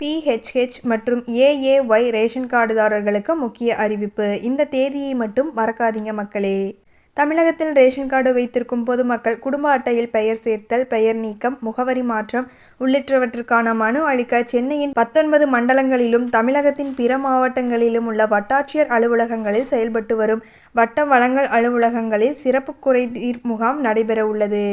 PHH மற்றும் ஏ.ஏ.ஒய் ration கார்டுதாரர்களுக்கு முக்கிய அறிவிப்பு இந்த தேதியை மட்டும் மறக்காதீங்க மக்களே! தமிழகத்தில் ரேஷன் கார்டு வைத்திருக்கும் பொதுமக்கள் குடும்ப அட்டையில் பெயர் சேர்த்தல் பெயர் நீக்கம் முகவரி மாற்றம் உள்ளிட்டவற்றுக்கான மனு அளிக்க சென்னையின் பத்தொன்பது மண்டலங்களிலும் தமிழகத்தின் பிற மாவட்டங்களிலும் உள்ள வட்டாட்சியர் அலுவலகங்களில் செயல்பட்டு வரும் வட்ட வழங்கல் அலுவலகங்களில் சிறப்பு குறைதீர் முகாம் நடைபெற உள்ளது.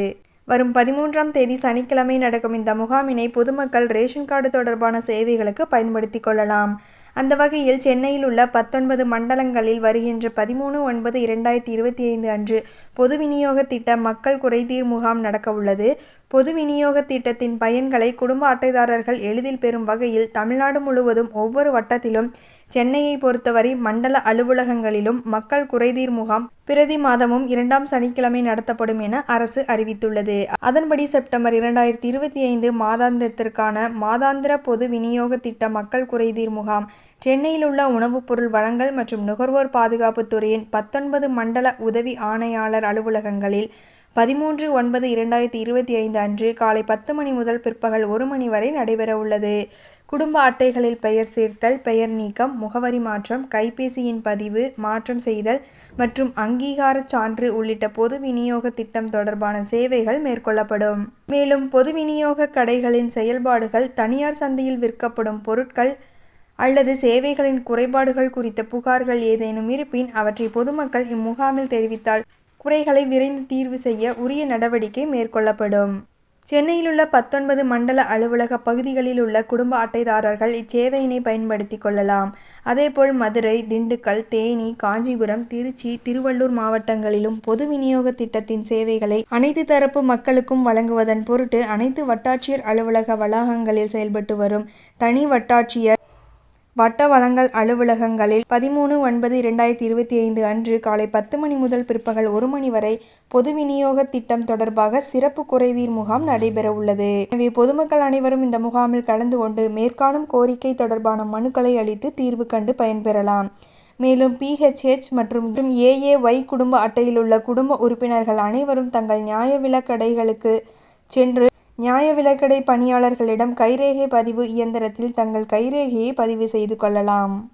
வரும் பதிமூன்றாம் தேதி சனிக்கிழமை நடக்கும் இந்த முகாமினை பொதுமக்கள் ரேஷன் கார்டு தொடர்பான சேவைகளுக்கு பயன்படுத்திக் கொள்ளலாம். அந்த வகையில் சென்னையில் உள்ள பத்தொன்பது மண்டலங்களில் வருகின்ற பதிமூணு ஒன்பது இரண்டாயிரத்தி இருபத்தி ஐந்து அன்று பொது விநியோக திட்ட மக்கள் குறைதீர் முகாம் நடக்க உள்ளது. பொது விநியோக திட்டத்தின் பயன்களை குடும்ப அட்டைதாரர்கள் எளிதில் பெறும் வகையில் தமிழ்நாடு முழுவதும் ஒவ்வொரு வட்டத்திலும் சென்னையை பொறுத்தவரை மண்டல அலுவலகங்களிலும் மக்கள் குறைதீர் முகாம் பிரதி மாதமும் இரண்டாம் சனிக்கிழமை நடத்தப்படும் என அரசு அறிவித்துள்ளது. அதன்படி செப்டம்பர் இரண்டாயிரத்து இருபத்தைந்து மாதாந்திரத்திற்கான மாதாந்திர பொது விநியோக திட்ட மக்கள் குறைதீர் முகாம் சென்னையில் உள்ள உணவுப் பொருள் வழங்கல் மற்றும் நுகர்வோர் பாதுகாப்பு துறையின் பத்தொன்பது மண்டல உதவி ஆணையாளர் அலுவலகங்களில் பதிமூன்று ஒன்பது இரண்டாயிரத்தி இருபத்தி ஐந்து அன்று காலை பத்து மணி முதல் பிற்பகல் ஒரு மணி வரை நடைபெற உள்ளது. குடும்ப அட்டைகளில் பெயர் சேர்த்தல் பெயர் நீக்கம் முகவரி மாற்றம் கைபேசியின் பதிவு மாற்றம் செய்தல் மற்றும் அங்கீகார சான்று உள்ளிட்ட பொது விநியோக திட்டம் தொடர்பான சேவைகள் மேற்கொள்ளப்படும். மேலும் பொது விநியோக கடைகளின் செயல்பாடுகள் தனியார் சந்தையில் விற்கப்படும் பொருட்கள் அல்லது சேவைகளின் குறைபாடுகள் குறித்த புகார்கள் ஏதேனும் இருப்பின் அவற்றை பொதுமக்கள் இம்முகாமில் தெரிவித்தால் குறைகளை விரைந்து தீர்வு செய்ய உரிய நடவடிக்கை மேற்கொள்ளப்படும். சென்னையிலுள்ள பத்தொன்பது மண்டல அலுவலக பகுதிகளில் உள்ள குடும்ப அட்டைதாரர்கள் இச்சேவையினை பயன்படுத்தி கொள்ளலாம். அதேபோல் மதுரை திண்டுக்கல் தேனி காஞ்சிபுரம் திருச்சி திருவள்ளூர் மாவட்டங்களிலும் பொது விநியோக திட்டத்தின் சேவைகளை அனைத்து தரப்பு மக்களுக்கும் வழங்குவதன் பொருட்டு அனைத்து வட்டாட்சியர் அலுவலக வளாகங்களில் செயல்பட்டு வரும் தனி வட்டாட்சியர் வட்ட வளங்கள் அலுவலகங்களில் பதிமூணு ஒன்பது இரண்டாயிரத்தி இருபத்தி ஐந்து அன்று காலை பத்து மணி முதல் பிற்பகல் ஒரு மணி வரை பொது விநியோக திட்டம் தொடர்பாக சிறப்பு குறைதீர் முகாம் நடைபெற உள்ளது. எனவே பொதுமக்கள் அனைவரும் இந்த முகாமில் கலந்து கொண்டு மேற்காணும் கோரிக்கை தொடர்பான மனுக்களை அளித்து தீர்வு கண்டு பயன்பெறலாம். மேலும் பிஹெச்ஹெச் மற்றும் ஏ.ஏ.ஒய் குடும்ப அட்டையில் உள்ள குடும்ப உறுப்பினர்கள் அனைவரும் தங்கள் நியாய விலக்கடைகளுக்கு சென்று நியாய விலைக்கடை பணியாளர்களிடம் கைரேகை பதிவு இயந்திரத்தில் தங்கள் கைரேகையை பதிவு செய்து கொள்ளலாம்.